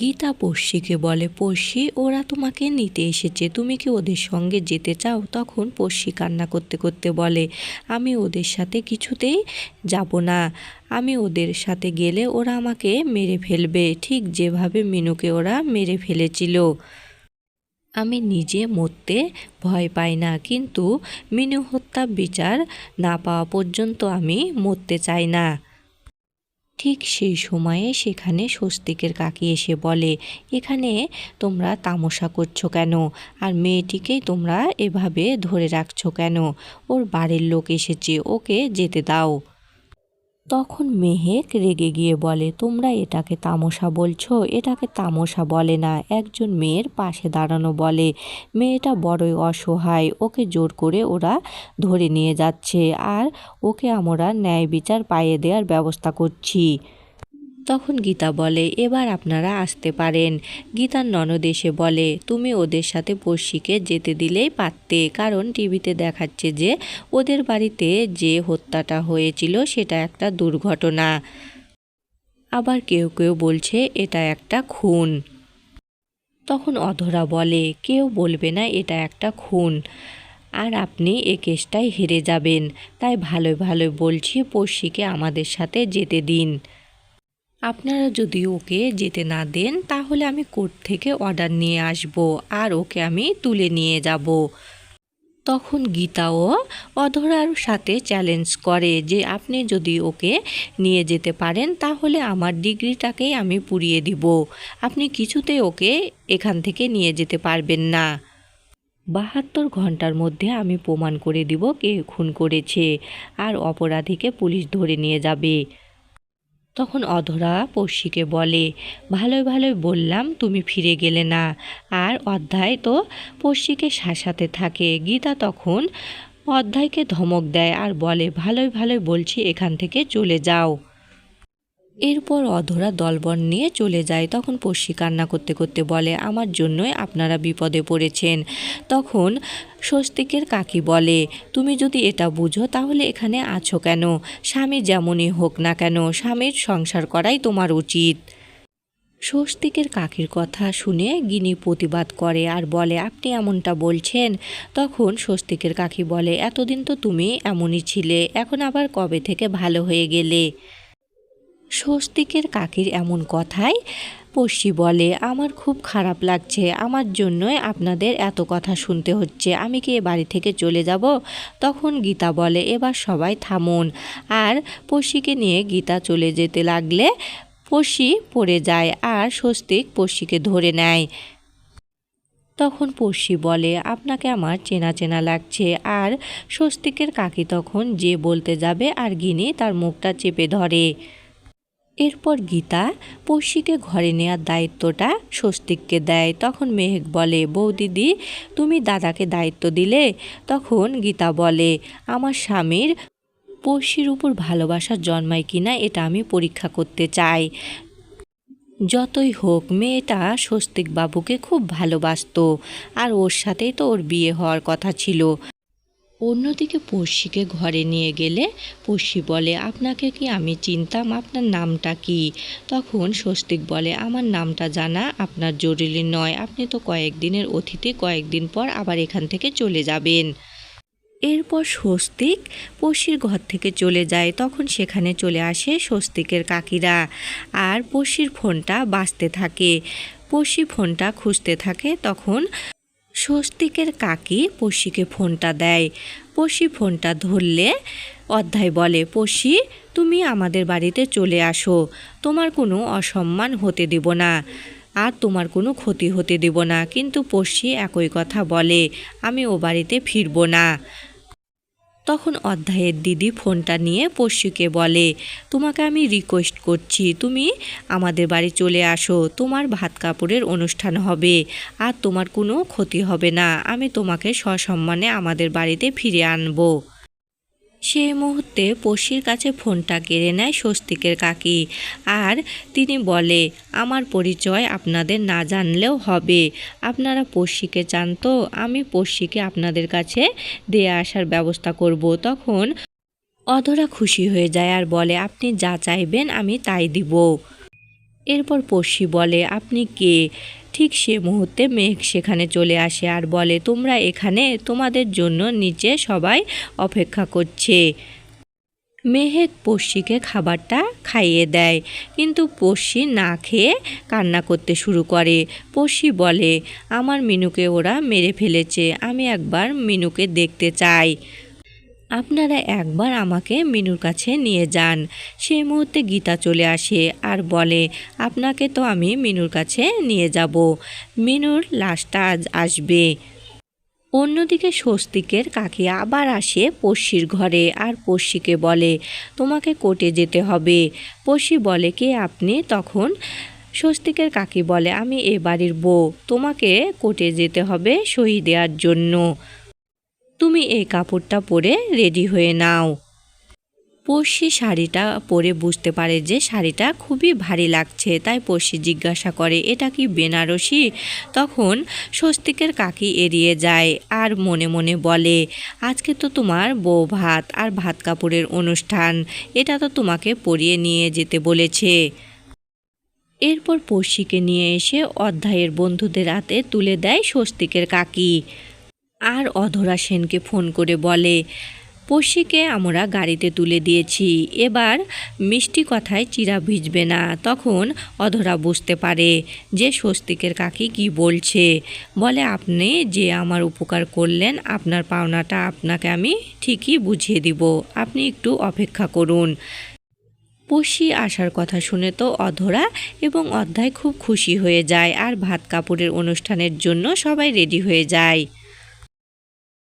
গীতা পড়শিকে বলে পড়শি ওরা তোমাকে নিতে এসেছে। তুমি কি ওদের সঙ্গে যেতে চাও? তখন পড়শি কান্না করতে করতে বলে, আমি ওদের সাথে কিছুতেই যাব না। আমি ওদের সাথে গেলে ওরা আমাকে মেরে ফেলবে। ঠিক যেভাবে মিনুকে ওরা মেরে ফেলেছিল। আমি নিজে মরতে ভয় পাই না। কিন্তু মিনু হত্যা বিচার না পাওয়া পর্যন্ত আমি মরতে চাই না। ঠিক সেই সময়ে সেখানে স্বস্তিকের কাকি এসে বলে, এখানে তোমরা তামাশা করছ কেন? আর মেয়েটিকেই তোমরা এভাবে ধরে রাখছো কেন? ওর বাড়ির লোক এসেছে, ওকে যেতে দাও। তখন মেহেক রেগে গিয়ে বলে, তোমরা এটাকে তামশা বলছো? এটাকে তামশা বলে না। একজন মেয়ের পাশে দাঁড়ানো বলে, মেয়েটা বড়ই অসহায়, ওকে জোর করে ওরা ধরে নিয়ে যাচ্ছে, আর ওকে আমরা ন্যায় বিচার পাইয়ে দেওয়ার ব্যবস্থা করছি। তখন গীতা বলে, এবার আপনারা আসতে পারেন। গীতার ননদ এসে বলে, তুমি ওদের সাথে পড়শিকে যেতে দিলেই পারতে, কারণ টিভিতে দেখাচ্ছে যে ওদের বাড়িতে যে হত্যাটা হয়েছিল সেটা একটা দুর্ঘটনা। আবার কেউ কেউ বলছে, এটা একটা খুন। তখন অধরা বলে, কেউ বলবে না, এটা একটা খুন। আর আপনি এ কেসটাই হেরে যাবেন। তাই ভালো ভালো বলছি পড়শিকে আমাদের সাথে যেতে দিন। আপনারা যদি ওকে যেতে না দেন, তাহলে আমি কোর্ট থেকে অর্ডার নিয়ে আসব আর ওকে আমি তুলে নিয়ে যাব। তখন গীতাও অধরার সাথে চ্যালেঞ্জ করে যে, আপনি যদি ওকে নিয়ে যেতে পারেন, তাহলে আমার ডিগ্রিটাকেই আমি পুড়িয়ে দিব। আপনি কিছুতে ওকে এখান থেকে নিয়ে যেতে পারবেন না। বাহাত্তর ঘণ্টার মধ্যে আমি প্রমাণ করে দিব কে খুন করেছে। আর অপরাধীকে পুলিশ ধরে নিয়ে যাবে। তখন অধরা পড়শিকে বলে, ভালোই ভালোই বললাম, তুমি ফিরে গেলে না। আর অধ্যায় তো পড়শিকে শাসাতে থাকে। গীতা তখন অধ্যায়কে ধমক দেয় আর বলে, ভালোই ভালোই বলছি, এখান থেকে চলে যাও। এরপর অধরা দলবল নিয়ে চলে যায়। তখন পড়শি কান্না করতে করতে বলে, আমার জন্যই আপনারা বিপদে পড়েছেন। তখন স্বস্তিকের কাকি বলে, তুমি যদি এটা বুঝো, তাহলে এখানে আছো কেন? স্বামী যেমনই হোক না কেন, স্বামীর সংসার করাই তোমার উচিত। স্বস্তিকের কাকির কথা শুনে গিনি প্রতিবাদ করে আর বলে, আপনি এমনটা বলছেন? তখন স্বস্তিকের কাকি বলে, এতদিন তো তুমি এমনই ছিলে, এখন আবার কবে থেকে ভালো হয়ে গেলে? স্বস্তিকের কাকির এমন কথাই পড়শি বলে, আমার খুব খারাপ লাগছে, আমার জন্যই আপনাদের এত কথা শুনতে হচ্ছে। আমি কি এ বাড়ি থেকে চলে যাব? তখন গীতা বলে, এবার সবাই থামুন। আর পড়শিকে নিয়ে গীতা চলে যেতে লাগলে পড়শি পড়ে যায় আর স্বস্তিক পড়শিকে ধরে নেয়। তখন পড়শি বলে, আপনাকে আমার চেনা চেনা লাগছে। আর স্বস্তিকের কাকি তখন যে বলতে যাবে আর গিনি তার মুখটা চেপে ধরে। এরপর গীতা পড়শিকে ঘরে নেওয়ার দায়িত্বটা স্বস্তিককে দেয়। তখন মেহেক বলে বৌদিদি তুমি দাদাকে দায়িত্ব দিলে? তখন গীতা বলে, আমার স্বামীর পড়শির উপর ভালোবাসা জন্মায় কিনা এটা আমি পরীক্ষা করতে চাই। যতই হোক, মেয়েটা স্বস্তিক বাবুকে খুব ভালোবাসতো, আর ওর সাথেই তো ওর বিয়ে হওয়ার কথা ছিল। অন্যদিকে পড়শিকে ঘরে নিয়ে গেলে পড়শি বলে, আপনাকে কি আমি চিনতাম? আপনার নামটা কি? তখন স্বস্তিক বলে, আমার নামটা জানা, আপনার জরুরি নয়। আপনি তো কয়েকদিনের অতিথি কয়েকদিন পর আবার এখান থেকে চলে যাবেন। এরপর স্বস্তিক পড়শির ঘর থেকে চলে যায়। তখন সেখানে চলে আসে স্বস্তিকের কাকিরা আর পড়শির ফোনটা বাঁচতে থাকে। পড়শি ফোনটা খুঁজতে থাকে। তখন স্বস্তিকের কাকি পশিকে ফোনটা দেয়। পশি ফোনটা ধরলে অধ্যায় বলে, পশি, তুমি আমাদের বাড়িতে চলে আসো। তোমার কোনো অসম্মান হতে দেব না। আর তোমার কোনো ক্ষতি হতে দেব না। কিন্তু পশি একই কথা বলে, আমি ও বাড়িতে ফিরবো না। তখন অধ্যায়ের দিদি ফোনটা নিয়ে পড়শিকে বলে, তোমাকে আমি রিকোয়েস্ট করছি, তুমি আমাদের বাড়ি চলে আসো, তোমার ভাত কাপড়ের অনুষ্ঠান হবে, আর তোমার কোনো ক্ষতি হবে না, আমি তোমাকে সসম্মানে আমাদের বাড়িতে ফিরে আনব। সেই মুহূর্তে পড়শির কাছে ফোনটা কেড়ে নেয় স্বস্তিকের কাকি। আর তিনি বলে, আমার পরিচয় আপনাদের না জানলেও হবে। আপনারা পড়শিকে চান তো আমি পড়শিকে আপনাদের কাছে দিয়ে আসার ব্যবস্থা করব। তখন অধরা খুশি হয়ে যায় আর বলে, আপনি যা চাইবেন আমি তাই দিব। এরপর পড়শি বলে, আপনি কে? ঠিক সে মুহূর্তে মেঘ সেখানে চলে আসে আর বলে, তোমরা এখানে তোমাদের জন্য নিচে সবাই অপেক্ষা করছে। মেহেক পড়শিকে খাবারটা খাইয়ে দেয়, কিন্তু পড়শি না খেয়ে কান্না করতে শুরু করে। পড়শি বলে, আমার মিনুকে ওরা মেরে ফেলেছে, আমি একবার মিনুকে দেখতে চাই। আপনারা একবার আমাকে মিনুর কাছে নিয়ে যান। সেই মুহূর্তে গীতা চলে আসে আর বলে, আপনাকে তো আমি মিনুর কাছে নিয়ে যাব। মিনুর লাশটা আজ আসবে। অন্যদিকে স্বস্তিকের কাকি আবার আসে পড়শির ঘরে আর পড়শিকে বলে, তোমাকে কোর্টে যেতে হবে। পড়শি বলে, কে আপনি? তখন স্বস্তিকের কাকি বলে, আমি এ বাড়ির বউ। তোমাকে কোর্টে যেতে হবে সই দেওয়ার জন্য। তুমি এই কাপড়টা পরে রেডি হয়ে নাও। পড়শি শাড়িটা পরে বুঝতে পারে যে শাড়িটা খুবই ভারী লাগছে, তাই পড়শি জিজ্ঞাসা করে, এটা কি বেনারসি? তখন স্বস্তিকের কাকি এড়িয়ে যায় আর মনে মনে বলে, আজকে তো তোমার বউ ভাত আর ভাত কাপড়ের অনুষ্ঠান, এটা তো তোমাকে পরিয়ে নিয়ে যেতে বলেছে। এরপর পড়শিকে নিয়ে এসে অধ্যায়ের বন্ধুদের হাতে তুলে দেয় স্বস্তিকের কাকি। আর অধরা সেনকে ফোন করে বলে পড়শিকে আমরা গাড়িতে তুলে দিয়েছি, এবার মিষ্টি কথায় চিরা ভিজবে না, তখন অধরা বুঝতে পারে, যে স্বস্তিকের কাকি কি বলছে, বলে, আপনি যে আমার উপকার করলেন, আপনার পাওনাটা আপনাকে আমি ঠিকই বুঝিয়ে দিব, আপনি একটু অপেক্ষা করুন। পড়শি আসার কথা শুনে তো অধরা এবং অধ্যায় খুব খুশি হয়ে যায়, আর ভাত কাপড়ের অনুষ্ঠানের জন্য সবাই রেডি হয়ে যায়।